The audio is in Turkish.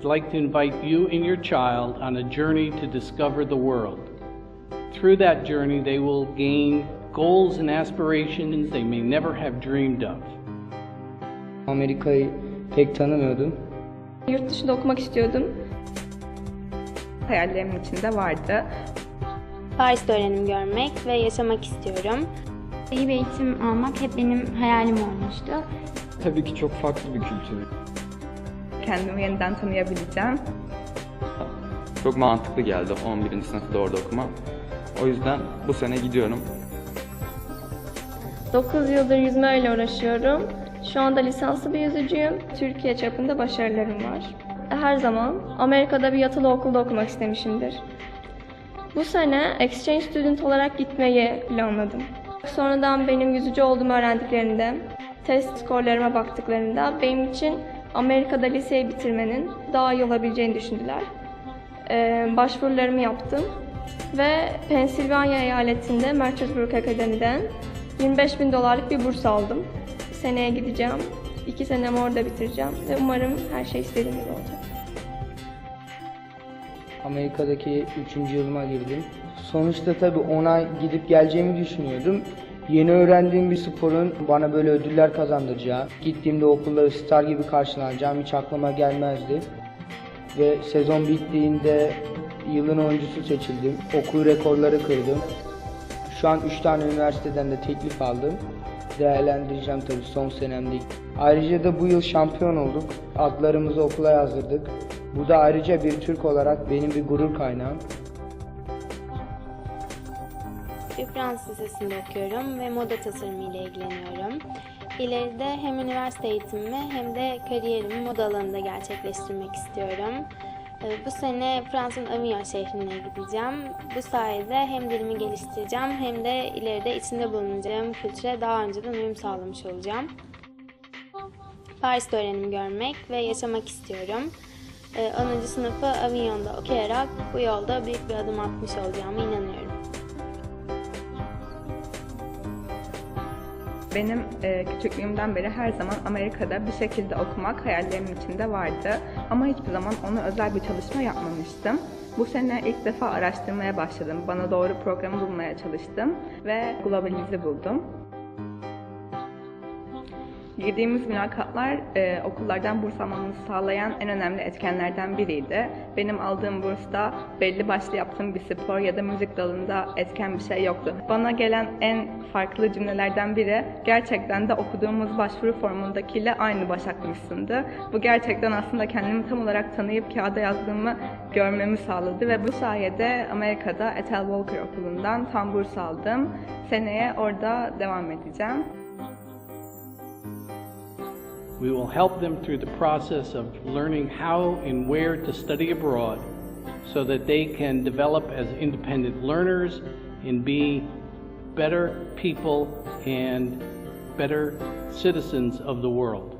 I'd like to invite you and your child on a journey to discover the world. Through that journey, they will gain goals and aspirations they may never have dreamed of. Amerika'yı pek tanımıyordum. Yurt dışında okumak istiyordum. hayallerimin içinde vardı. Paris'te öğrenim görmek ve yaşamak istiyorum. İyi bir eğitim almak hep benim hayalim olmuştu. Tabii ki çok farklı bir kültür. Kendimi yeniden tanıyabileceğim. Çok mantıklı geldi 11. sınıfta orada okumam. O yüzden bu sene gidiyorum. 9 yıldır yüzmeyle uğraşıyorum. Şu anda lisanslı bir yüzücüyüm. Türkiye çapında başarılarım var. Her zaman Amerika'da bir yatılı okulda okumak istemişimdir. Bu sene exchange student olarak gitmeyi planladım. Sonradan benim yüzücü olduğumu öğrendiklerinde, test skorlarıma baktıklarında benim için Amerika'da liseyi bitirmenin daha iyi olabileceğini düşündüler. Ee, başvurularımı yaptım ve Pensilvanya eyaletinde Mercersburg Akademi'den 25 bin dolarlık bir burs aldım. Seneye gideceğim. İki senemi orada bitireceğim ve umarım her şey istediğim gibi olacak. Amerika'daki 3. yılıma girdim. Sonuçta tabii ona gidip geleceğimi düşünüyordum. Yeni öğrendiğim bir sporun bana böyle ödüller kazandıracağı, gittiğimde okulda star gibi karşılanacağım hiç aklıma gelmezdi. Ve sezon bittiğinde yılın oyuncusu seçildim. Okul rekorları kırdım. Şu an 3 tane üniversiteden de teklif aldım. Değerlendireceğim tabii son senemde. Ayrıca da bu yıl şampiyon olduk. Adlarımızı okula yazdırdık. Bu da ayrıca bir Türk olarak benim bir gurur kaynağım. Fransız lisesinde okuyorum ve moda tasarımı ile ilgileniyorum. İleride hem üniversite eğitimimi hem de kariyerimi moda alanında gerçekleştirmek istiyorum. Ee, Bu sene Fransa'nın Avignon şehrine gideceğim. Bu sayede hem dilimi geliştireceğim hem de ileride içinde bulunacağım kültüre daha önceden uyum sağlamış olacağım. Paris'te öğrenim görmek ve yaşamak istiyorum. Ee, 10. sınıfı Avignon'da okuyarak bu yolda büyük bir adım atmış olacağıma inanıyorum. Benim e, küçüklüğümden beri her zaman Amerika'da bir şekilde okumak hayallerimin içinde vardı. Ama hiçbir zaman ona özel bir çalışma yapmamıştım. Bu sene ilk defa araştırmaya başladım. Bana doğru programı bulmaya çalıştım ve Globaliz'i buldum. Girdiğimiz mülakatlar e, okullardan burs almamızı sağlayan en önemli etkenlerden biriydi. Benim aldığım bursta belli başlı yaptığım bir spor ya da müzik dalında etken bir şey yoktu. Bana gelen en farklı cümlelerden biri gerçekten de okuduğumuz başvuru formundakiyle aynı başakmışsındı. Bu gerçekten aslında kendimi tam olarak tanıyıp kağıda yazdığımı görmemi sağladı ve bu sayede Amerika'da Ethel Walker Okulu'ndan tam burs aldım. Seneye orada devam edeceğim. We will help them through the process of learning how and where to study abroad so that they can develop as independent learners and be better people and better citizens of the world.